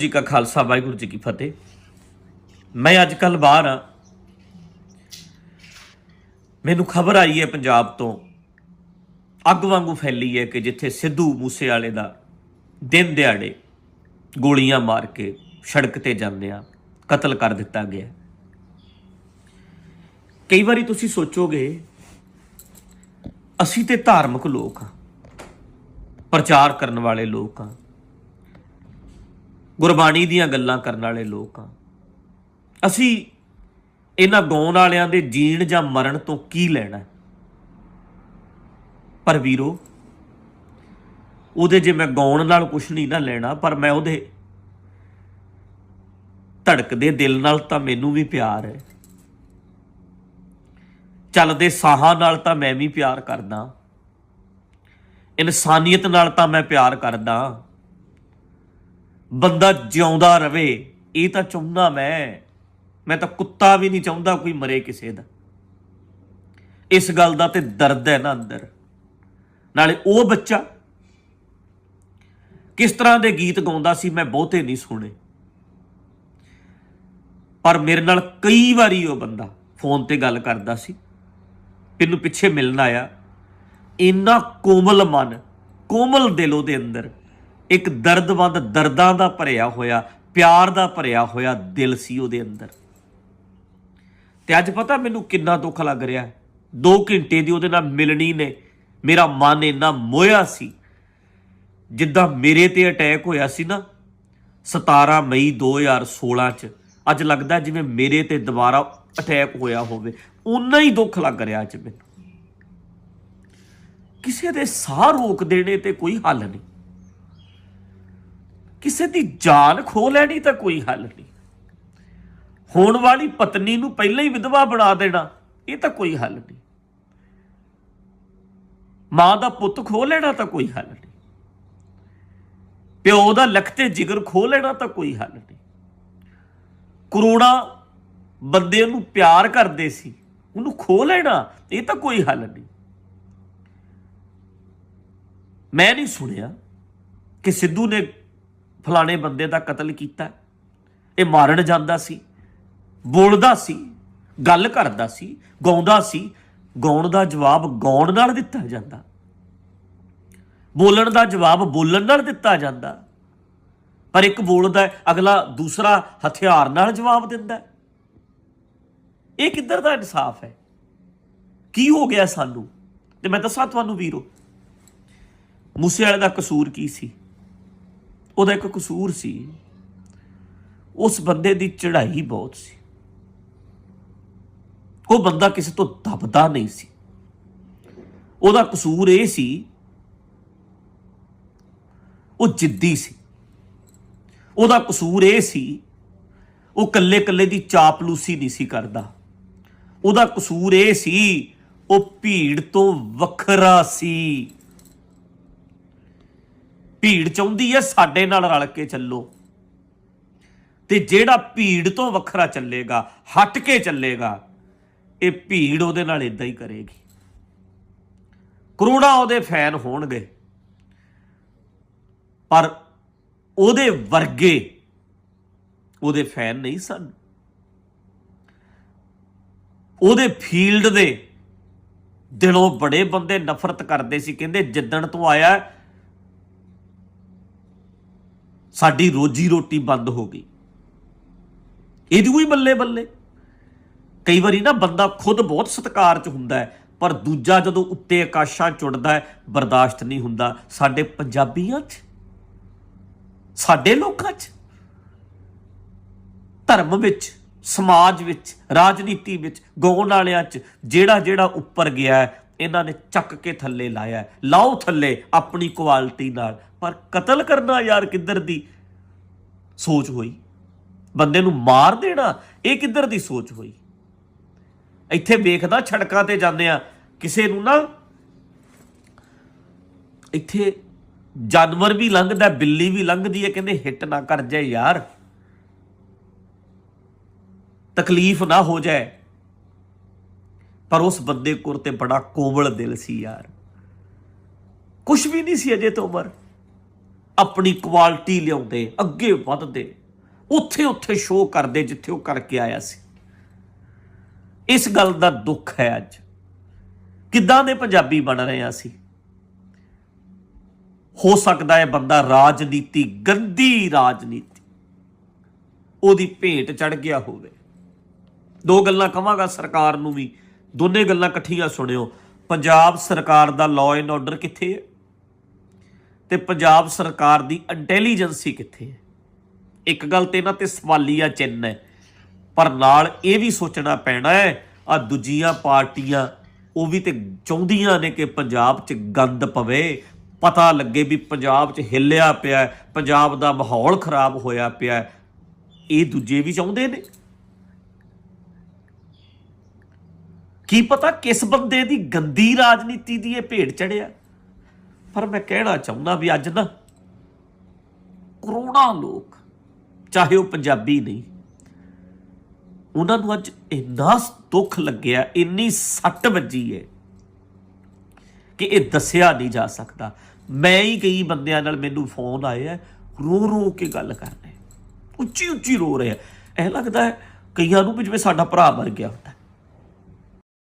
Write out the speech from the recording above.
ਜੀ ਕਾ ਖਾਲਸਾ, ਵਾਹਿਗੁਰੂ ਜੀ ਕੀ ਫਤਿਹ। ਮੈਂ ਅੱਜ ਕੱਲ ਬਾਹਰ ਆ ਮੈਨੂੰ ਖਬਰ ਆਈ ਹੈ ਪੰਜਾਬ ਤੋਂ। ਅੱਗ ਵਾਂਗੂ ਫੈਲੀ ਹੈ ਕਿ ਜਿੱਥੇ ਸਿੱਧੂ ਮੂਸੇ ਵਾਲੇ ਦਾ ਦਿਨ ਦਿਹਾੜੇ ਗੋਲੀਆਂ ਮਾਰ ਕੇ ਸੜਕ ਤੇ ਜਾਂਦੇ ਆ ਕਤਲ ਕਰ ਦਿੱਤਾ ਗਿਆ ਕਈ ਵਾਰੀ ਤੁਸੀਂ ਸੋਚੋਗੇ, ਅਸੀਂ ਤੇ ਧਾਰਮਿਕ ਲੋਕ ਆ ਪ੍ਰਚਾਰ ਕਰਨ ਵਾਲੇ ਲੋਕ ਆ ਗੁਰਬਾਣੀ ਦੀਆਂ ਗੱਲਾਂ ਕਰਨ ਵਾਲੇ ਲੋਕ ਆ। ਅਸੀਂ ਇਹਨਾਂ ਗਾਉਣ ਵਾਲਿਆਂ ਦੇ ਜੀਣ ਜਾਂ ਮਰਨ ਤੋਂ ਕੀ ਲੈਣਾ? ਪਰ ਵੀਰੋ, ਉਹਦੇ ਜੇ ਮੈਂ ਗਾਉਣ ਨਾਲ ਕੁਝ ਨਹੀਂ ਨਾ ਲੈਣਾ, ਪਰ ਮੈਂ ਉਹਦੇ ਧੜਕਦੇ ਦਿਲ ਨਾਲ ਤਾਂ ਮੈਨੂੰ ਵੀ ਪਿਆਰ ਹੈ। ਚੱਲਦੇ ਸਾਹਾਂ ਨਾਲ ਤਾਂ ਮੈਂ ਵੀ ਪਿਆਰ ਕਰਦਾ। ਇਨਸਾਨੀਅਤ ਨਾਲ ਤਾਂ ਮੈਂ ਪਿਆਰ ਕਰਦਾ। ਬੰਦਾ ਜਿਉਂਦਾ ਰਵੇ, ਇਹ ਤਾਂ ਚਾਹੁੰਦਾ ਮੈਂ। ਮੈਂ ਤਾਂ ਕੁੱਤਾ ਵੀ ਨਹੀਂ ਚਾਹੁੰਦਾ ਕੋਈ ਮਰੇ ਕਿਸੇ ਦਾ। ਇਸ ਗੱਲ ਦਾ ਤੇ ਦਰਦ ਹੈ ਨਾ ਅੰਦਰ। ਨਾਲੇ ਉਹ ਬੱਚਾ ਕਿਸ ਤਰ੍ਹਾਂ ਦੇ ਗੀਤ ਗਾਉਂਦਾ ਸੀ ਮੈਂ ਬਹੁਤੇ ਨਹੀਂ ਸੁਣੇ। ਪਰ ਮੇਰੇ ਨਾਲ ਕਈ ਵਾਰੀ ਉਹ ਬੰਦਾ ਫੋਨ ਤੇ ਗੱਲ ਕਰਦਾ ਸੀ। ਮੈਨੂੰ ਪਿੱਛੇ ਮਿਲਣ ਆਇਆ। ਇੰਨਾ ਕੋਮਲ ਮਨ, ਕੋਮਲ ਦਿਲ ਉਹਦੇ ਅੰਦਰ। ਇੱਕ ਦਰਦਵੰਦ ਦਰਦਾਂ ਦਾ ਭਰਿਆ ਹੋਇਆ, ਪਿਆਰ ਦਾ ਭਰਿਆ ਹੋਇਆ ਦਿਲ ਸੀ ਉਹਦੇ ਅੰਦਰ। ਤੇ ਅੱਜ ਪਤਾ ਮੈਨੂੰ ਕਿੰਨਾ ਦੁੱਖ ਲੱਗ ਰਿਹਾ ਹੈ। 2 ਘੰਟੇ ਦੀ ਉਹਦੇ ਨਾਲ ਮਿਲਣੀ ਨੇ, ਮੇਰਾ ਮਨ ਇੰਨਾ ਮੋਇਆ ਸੀ। ਜਿੱਦਾਂ ਮੇਰੇ ਤੇ ਅਟੈਕ ਹੋਇਆ ਸੀ ਨਾ 17 ਮਈ 2016 ਚ, ਅੱਜ ਲੱਗਦਾ ਜਿਵੇਂ ਮੇਰੇ ਤੇ ਦੁਬਾਰਾ ਅਟੈਕ ਹੋਇਆ ਹੋਵੇ। ਉਨਾ ਹੀ ਦੁੱਖ ਲੱਗ ਰਿਹਾ ਅੱਜ ਮੈਨੂੰ। ਕਿਸੇ ਦੇ ਸਾਹ ਰੋਕ ਦੇਣੇ ਤੇ ਕੋਈ ਹੱਲ ਨਹੀਂ। ਕਿਸੇ ਦੀ ਜਾਨ ਖੋ ਲੈਣੀ ਤਾਂ ਕੋਈ ਹੱਲ ਨਹੀਂ। ਹੋਣ ਵਾਲੀ ਪਤਨੀ ਨੂੰ ਪਹਿਲਾਂ ਹੀ ਵਿਧਵਾ ਬਣਾ ਦੇਣਾ, ਇਹ ਤਾਂ ਕੋਈ ਹੱਲ ਨਹੀਂ। ਮਾਂ ਦਾ ਪੁੱਤ ਖੋ ਲੈਣਾ ਤਾਂ ਕੋਈ ਹੱਲ ਨਹੀਂ। ਪਿਓ ਦਾ ਲਖਤੇ ਜਿਗਰ ਖੋ ਲੈਣਾ ਤਾਂ ਕੋਈ ਹੱਲ ਨਹੀਂ। ਕਰੋੜਾਂ ਬੰਦੇ ਨੂੰ ਪਿਆਰ ਕਰਦੇ ਸੀ, ਉਹਨੂੰ ਖੋ ਲੈਣਾ, ਇਹ ਤਾਂ ਕੋਈ ਹੱਲ ਨਹੀਂ। ਮੈਂ ਨਹੀਂ ਸੁਣਿਆ ਕਿ ਸਿੱਧੂ ਨੇ ਫਲਾਣੇ ਬੰਦੇ ਦਾ ਕਤਲ ਕੀਤਾ। ਇਹ ਮਾਰਨ ਜਾਂਦਾ ਸੀ, ਬੋਲਦਾ ਸੀ, ਗੱਲ ਕਰਦਾ ਸੀ, ਗਾਉਂਦਾ ਸੀ, ਗਾਉਣ ਦਾ ਜਵਾਬ ਗਾਉਣ ਨਾਲ ਦਿੱਤਾ ਜਾਂਦਾ। ਬੋਲਣ ਦਾ ਜਵਾਬ ਬੋਲਣ ਨਾਲ ਦਿੱਤਾ ਜਾਂਦਾ। ਪਰ ਇੱਕ ਬੋਲਦਾ ਅਗਲਾ ਦੂਸਰਾ ਹਥਿਆਰ ਨਾਲ ਜਵਾਬ ਦਿੰਦਾ ਇਹ ਕਿੱਧਰ ਦਾ ਇਨਸਾਫ ਹੈ? ਕੀ ਹੋ ਗਿਆ ਸਾਨੂੰ? ਤੇ ਮੈਂ ਦੱਸਾਂ ਤੁਹਾਨੂੰ ਵੀਰੋ ਮੂਸੇ ਵਾਲੇ ਦਾ ਕਸੂਰ ਕੀ ਸੀ? ਉਹਦਾ ਇੱਕ ਕਸੂਰ ਸੀ। ਉਸ ਬੰਦੇ ਦੀ ਚੜ੍ਹਾਈ ਬਹੁਤ ਸੀ। ਉਹ ਬੰਦਾ ਕਿਸੇ ਤੋਂ ਦਬਦਾ ਨਹੀਂ ਸੀ। ਉਹਦਾ ਕਸੂਰ ਇਹ ਸੀ, ਉਹ ਜਿੱਦੀ ਸੀ। ਉਹਦਾ ਕਸੂਰ ਇਹ ਸੀ, ਉਹ ਕੱਲੇ ਕੱਲੇ ਦੀ ਚਾਪਲੂਸੀ ਨਹੀਂ ਸੀ ਕਰਦਾ। ਉਹਦਾ ਕਸੂਰ ਇਹ ਸੀ, ਉਹ ਭੀੜ ਤੋਂ ਵੱਖਰਾ ਸੀ। ਭੀੜ ਚਾਹੁੰਦੀ ਹੈ, ਸਾਡੇ ਨਾਲ ਰਲ ਕੇ ਚੱਲੋ। ਤੇ ਜਿਹੜਾ ਭੀੜ ਤੋਂ ਵੱਖਰਾ ਚੱਲੇਗਾ, ਹਟ ਕੇ ਚੱਲੇਗਾ, ਇਹ ਭੀੜ ਉਹਦੇ ਨਾਲ ਇਦਾਂ ਹੀ ਕਰੇਗੀ। ਕਰੋੜਾਂ ਉਹਦੇ ਫੈਨ ਹੋਣਗੇ, ਪਰ ਉਹਦੇ ਵਰਗੇ ਉਹਦੇ ਫੈਨ ਨਹੀਂ ਸਨ। ਉਹਦੇ ਫੀਲਡ ਦੇ ਦਿਲੋਂ ਬੜੇ ਬੰਦੇ ਨਫ਼ਰਤ ਕਰਦੇ ਸੀ, ਕਹਿੰਦੇ ਜਿੱਦਣ ਤੋਂ ਆਇਆ ਸਾਡੀ ਰੋਜੀ ਰੋਟੀ ਬੰਦ ਹੋ ਗਈ। ਇਹਦੀ ਕੋਈ ਬੱਲੇ ਬੱਲੇ। ਕਈ ਵਾਰੀ ਨਾ ਬੰਦਾ ਖੁਦ ਬਹੁਤ ਸਤਿਕਾਰ ਚ ਹੁੰਦਾ ਹੈ, ਪਰ ਦੂਜਾ ਜਦੋਂ ਉੱਤੇ ਆਕਾਸ਼ਾਂ ਚੁੜਦਾ ਹੈ, ਬਰਦਾਸ਼ਤ ਨਹੀਂ ਹੁੰਦਾ। ਸਾਡੇ ਪੰਜਾਬੀਆਂ 'ਚ, ਸਾਡੇ ਲੋਕਾਂ 'ਚ, ਧਰਮ ਵਿੱਚ, ਸਮਾਜ ਵਿੱਚ, ਰਾਜਨੀਤੀ ਵਿੱਚ, ਗਾਉਣ ਵਾਲਿਆਂ 'ਚ ਜਿਹੜਾ ਜਿਹੜਾ ਉੱਪਰ ਗਿਆ ਇਹਨਾਂ ਨੇ ਚੱਕ ਕੇ ਥੱਲੇ ਲਾਇਆ ਲਾਓ ਥੱਲੇ ਆਪਣੀ ਕੁਆਲਿਟੀ ਨਾਲ। ਪਰ ਕਤਲ ਕਰਨਾ ਯਾਰ ਕਿੱਧਰ ਦੀ ਸੋਚ ਹੋਈ? ਬੰਦੇ ਨੂੰ ਮਾਰ ਦੇਣਾ, ਇਹ ਕਿੱਧਰ ਦੀ ਸੋਚ ਹੋਈ? ਇੱਥੇ ਵੇਖਦਾ ਛੜਕਾਂ ਤੇ ਜਾਂਦੇ ਆ, ਕਿਸੇ ਨੂੰ ਨਾ ਇੱਥੇ ਜਾਨਵਰ ਵੀ ਲੰਘਦਾ, ਬਿੱਲੀ ਵੀ ਲੰਘਦੀ ਹੈ, ਕਹਿੰਦੇ ਹਿੱਟ ਨਾ ਕਰ ਜਾਏ ਯਾਰ। ਤਕਲੀਫ ਨਾ ਹੋ ਜਾਏ। ਪਰ ਉਸ ਬੰਦੇ ਕੋਲ ਤੇ ਬੜਾ ਕੋਮਲ ਦਿਲ ਸੀ ਯਾਰ। ਕੁਝ ਵੀ ਨਹੀਂ ਸੀ ਅਜੇ ਤੋਂ ਉਮਰ। ਆਪਣੀ ਕੁਆਲਿਟੀ ਲਿਆਉਂਦੇ, ਅੱਗੇ ਵੱਧਦੇ ਉੱਥੇ ਉੱਥੇ ਸ਼ੋਅ ਕਰਦੇ ਜਿੱਥੇ ਉਹ ਕਰਕੇ ਆਇਆ ਸੀ। ਇਸ ਗੱਲ ਦਾ ਦੁੱਖ ਹੈ ਅੱਜ। ਕਿੱਦਾਂ ਦੇ ਪੰਜਾਬੀ ਬਣ ਰਹੇ ਆ ਅਸੀਂ? ਹੋ ਸਕਦਾ ਹੈ ਬੰਦਾ ਰਾਜਨੀਤੀ, ਗੰਦੀ ਰਾਜਨੀਤੀ, ਉਹਦੀ ਭੇਟ ਚੜ ਗਿਆ ਹੋਵੇ। ਦੋ ਗੱਲਾਂ ਕਹਾਂਗਾ ਸਰਕਾਰ ਨੂੰ ਵੀ। ਦੋਨੇ ਗੱਲਾਂ ਇਕੱਠੀਆਂ ਸੁਣਿਓ। ਪੰਜਾਬ ਸਰਕਾਰ ਦਾ ਲਾਅ ਐਂਡ ਆਰਡਰ ਕਿੱਥੇ ਹੈ? ਤੇ ਪੰਜਾਬ ਸਰਕਾਰ ਦੀ ਇੰਟੈਲੀਜੈਂਸੀ ਕਿੱਥੇ ਹੈ? ਇੱਕ ਗੱਲ ਤੇ ਇਹਨਾਂ ਤੇ ਸਵਾਲੀਆ ਚਿੰਨ੍ਹ ਹੈ, ਪਰ ਨਾਲ ਇਹ ਵੀ ਸੋਚਣਾ ਪੈਣਾ ਹੈ ਆ ਦੂਜੀਆਂ ਪਾਰਟੀਆਂ, ਉਹ ਵੀ ਤੇ ਚਾਹੁੰਦੀਆਂ ਨੇ ਕਿ ਪੰਜਾਬ 'ਚ ਗੰਦ ਪਵੇ। ਪਤਾ ਲੱਗੇ ਵੀ ਪੰਜਾਬ 'ਚ ਹਿੱਲਿਆ ਪਿਆ ਪੰਜਾਬ ਦਾ ਮਾਹੌਲ ਖਰਾਬ ਹੋਇਆ ਪਿਆ ਇਹ ਦੂਜੇ ਵੀ ਚਾਹੁੰਦੇ ਨੇ? ਕੀ ਪਤਾ ਕਿਸ ਬੰਦੇ ਦੀ ਗੰਦੀ ਰਾਜਨੀਤੀ ਦੀ ਇਹ ਭੇਡ ਚੜਿਆ? ਪਰ ਮੈਂ ਕਹਿਣਾ ਚਾਹੁੰਦਾ ਵੀ ਅੱਜ ਨਾ ਕਰੋੜਾਂ ਲੋਕ, ਚਾਹੇ ਉਹ ਪੰਜਾਬੀ ਨਹੀਂ, ਉਹਨਾਂ ਨੂੰ ਅੱਜ ਇੰਨਾ ਦੁੱਖ ਲੱਗਿਆ, ਇੰਨੀ ਸੱਟ ਵੱਜੀ ਹੈ ਕਿ ਇਹ ਦੱਸਿਆ ਨਹੀਂ ਜਾ ਸਕਦਾ। ਮੈਂ ਹੀ ਕਈ ਬੰਦਿਆਂ ਨਾਲ ਮੈਨੂੰ ਫੋਨ ਆਏ ਆ ਰੋ ਰੋ ਕੇ ਗੱਲ ਕਰ ਰਹੇ ਉੱਚੀ ਉੱਚੀ ਰੋ ਰਹੇ ਆ ਐ ਲੱਗਦਾ ਹੈ ਕਈਆਂ ਨੂੰ ਵੀ ਜਿਵੇਂ ਸਾਡਾ ਭਰਾ ਮਰ ਗਿਆ ਹੁੰਦਾ